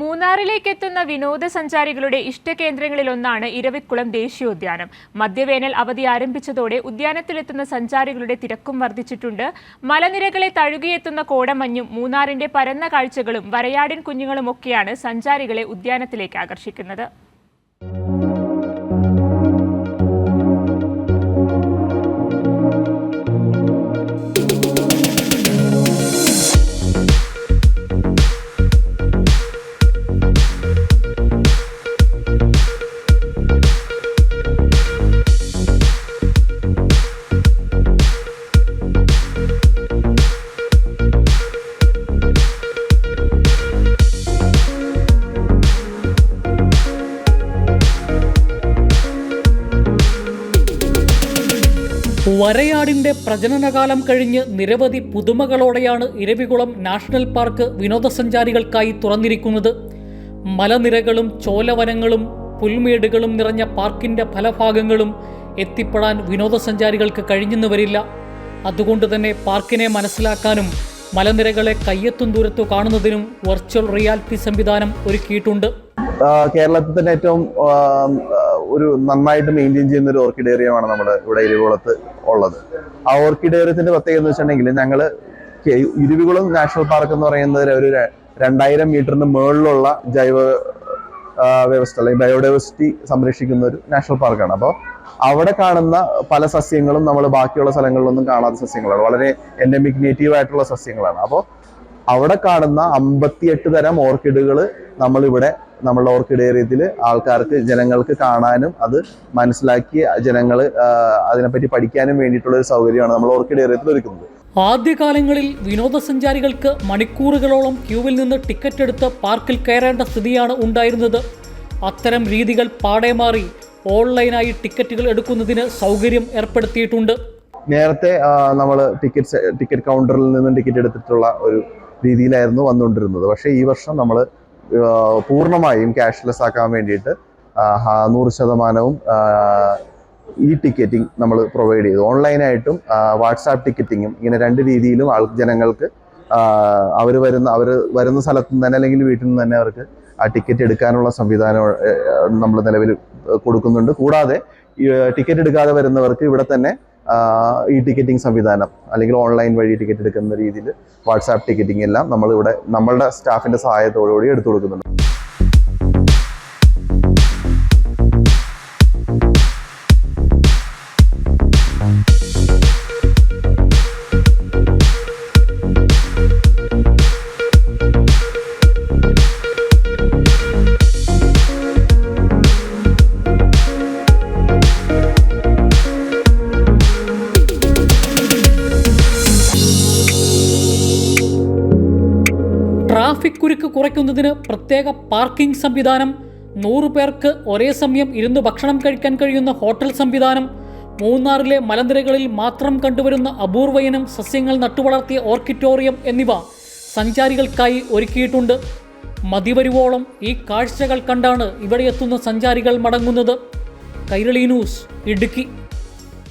മൂന്നാറിലേക്ക് എത്തുന്ന വിനോദസഞ്ചാരികളുടെ ഇഷ്ടകേന്ദ്രങ്ങളിലൊന്നാണ് ഇരവിക്കുളം ദേശീയോദ്യാനം. മധ്യവേനൽ അവധി ആരംഭിച്ചതോടെ ഉദ്യാനത്തിലെത്തുന്ന സഞ്ചാരികളുടെ തിരക്കും വർദ്ധിച്ചിട്ടുണ്ട്. മലനിരകളെ തഴുകിയെത്തുന്ന കോടമഞ്ഞും മൂന്നാറിന്റെ പരന്ന കാഴ്ചകളും വരയാടിൻ കുഞ്ഞുങ്ങളുമൊക്കെയാണ് സഞ്ചാരികളെ ഉദ്യാനത്തിലേക്ക് ആകർഷിക്കുന്നത്. വരയാടിന്റെ പ്രജനനകാലം കഴിഞ്ഞ് നിരവധി പുതുമകളോടെയാണ് ഇരവികുളം നാഷണൽ പാർക്ക് വിനോദസഞ്ചാരികൾക്കായി തുറന്നിരിക്കുന്നത്. മലനിരകളും ചോലവനങ്ങളും പുൽമേടുകളും നിറഞ്ഞ പാർക്കിന്റെ പല ഭാഗങ്ങളും എത്തിപ്പെടാൻ വിനോദസഞ്ചാരികൾക്ക് കഴിഞ്ഞെന്ന് വരില്ല. അതുകൊണ്ട് തന്നെ പാർക്കിനെ മനസ്സിലാക്കാനും മലനിരകളെ കയ്യെത്തും ദൂരത്തു കാണുന്നതിനും വെർച്വൽ റിയാലിറ്റി സംവിധാനം ഒരുക്കിയിട്ടുണ്ട്. കേരളത്തിൽ തന്നെ ഏറ്റവും ഒരു നന്നായിട്ട് മെയിന്റെയിൻ ചെയ്യുന്ന ഒരു ഓർക്കിഡ് ഏരിയമാണ് നമ്മുടെ ഇവിടെ ഇരുവികുളത്ത് ഉള്ളത്. ആ ഓർക്കിഡ് ഏരിയത്തിന്റെ പ്രത്യേകത എന്ന് വെച്ചിട്ടുണ്ടെങ്കിൽ ഞങ്ങൾ ഇരുവികുളം നാഷണൽ പാർക്ക് എന്ന് പറയുന്നത് ഒരു രണ്ടായിരം മീറ്ററിന് മുകളിലുള്ള ജൈവ വ്യവസ്ഥ അല്ലെങ്കിൽ ബയോഡൈവേഴ്സിറ്റി സംരക്ഷിക്കുന്ന ഒരു നാഷണൽ പാർക്കാണ്. അപ്പോൾ അവിടെ കാണുന്ന പല സസ്യങ്ങളും നമ്മൾ ബാക്കിയുള്ള സ്ഥലങ്ങളിലൊന്നും കാണാത്ത സസ്യങ്ങളാണ്. വളരെ എൻഡമിക് നേറ്റീവ് ആയിട്ടുള്ള സസ്യങ്ങളാണ്. അപ്പോൾ അവിടെ കാണുന്ന അമ്പത്തിയെട്ട് തരം ഓർക്കിഡുകൾ നമ്മളിവിടെ നമ്മളുടെ ഓർക്കിഡ് ഏരിയത്തിൽ ആൾക്കാർക്ക് ജനങ്ങൾക്ക് കാണാനും അത് മനസ്സിലാക്കി ജനങ്ങൾ അതിനെപ്പറ്റി പഠിക്കാനും വേണ്ടിയിട്ടുള്ള ഒരു സൗകര്യമാണ് നമ്മൾ ഓർക്കിഡ് ഏരിയത്തിൽ ഒരുക്കുന്നത്. ആദ്യകാലങ്ങളിൽ വിനോദസഞ്ചാരികൾക്ക് മണിക്കൂറുകളോളം ക്യൂവിൽ നിന്ന് ടിക്കറ്റ് എടുത്ത് പാർക്കിൽ കയറേണ്ട സ്ഥിതിയാണ് ഉണ്ടായിരുന്നത്. അത്തരം രീതികൾ പാടെ മാറി ഓൺലൈനായി ടിക്കറ്റുകൾ എടുക്കുന്നതിന് സൗകര്യം ഏർപ്പെടുത്തിയിട്ടുണ്ട്. നേരത്തെ നമ്മൾ ടിക്കറ്റ് ടിക്കറ്റ് കൗണ്ടറിൽ നിന്നും ടിക്കറ്റ് എടുത്തിട്ടുള്ള ഒരു രീതിയിലായിരുന്നു വന്നുകൊണ്ടിരുന്നത്. പക്ഷേ ഈ വർഷം നമ്മൾ പൂർണമായും ക്യാഷ്ലെസ് ആക്കാൻ വേണ്ടിയിട്ട് നൂറ് ശതമാനവും ഇ ടിക്കറ്റിംഗ് നമ്മൾ പ്രൊവൈഡ് ചെയ്തു. ഓൺലൈനായിട്ടും വാട്സാപ്പ് ടിക്കറ്റിങ്ങും ഇങ്ങനെ രണ്ട് രീതിയിലും ആൾ ജനങ്ങൾക്ക് അവർ വരുന്ന അവർ വരുന്ന സ്ഥലത്തു നിന്ന് തന്നെ അല്ലെങ്കിൽ വീട്ടിൽ നിന്ന് തന്നെ അവർക്ക് ആ ടിക്കറ്റ് എടുക്കാനുള്ള സംവിധാനം നമ്മൾ നിലവിൽ കൊടുക്കുന്നുണ്ട്. കൂടാതെ ടിക്കറ്റ് എടുക്കാതെ വരുന്നവർക്ക് ഇവിടെ തന്നെ ഈ ടിക്കറ്റിംഗ് സംവിധാനം അല്ലെങ്കിൽ ഓൺലൈൻ വഴി ടിക്കറ്റ് എടുക്കുന്ന രീതിയിൽ വാട്സാപ്പ് ടിക്കറ്റിംഗ് എല്ലാം നമ്മളിവിടെ നമ്മളുടെ സ്റ്റാഫിന്റെ സഹായത്തോടുകൂടി എടുത്തു കൊടുക്കുന്നുണ്ട് ട്രാഫിക് കുരുക്ക് കുറയ്ക്കുന്നതിന് പ്രത്യേക പാർക്കിംഗ് സംവിധാനം നൂറ് പേർക്ക് ഒരേ സമയം ഇരുന്ന് ഭക്ഷണം കഴിക്കാൻ കഴിയുന്ന ഹോട്ടൽ സംവിധാനം മൂന്നാറിലെ മലനിരകളിൽ മാത്രം കണ്ടുവരുന്ന അപൂർവയിനം സസ്യങ്ങൾ നട്ടുവളർത്തിയ ഓർക്കിറ്റോറിയം എന്നിവ സഞ്ചാരികൾക്കായി ഒരുക്കിയിട്ടുണ്ട്. മതിവരുവോളം ഈ കാഴ്ചകൾ കണ്ടാണ് ഇവിടെ എത്തുന്ന സഞ്ചാരികൾ മടങ്ങുന്നത്. കൈരളി ന്യൂസ് ഇടുക്കി.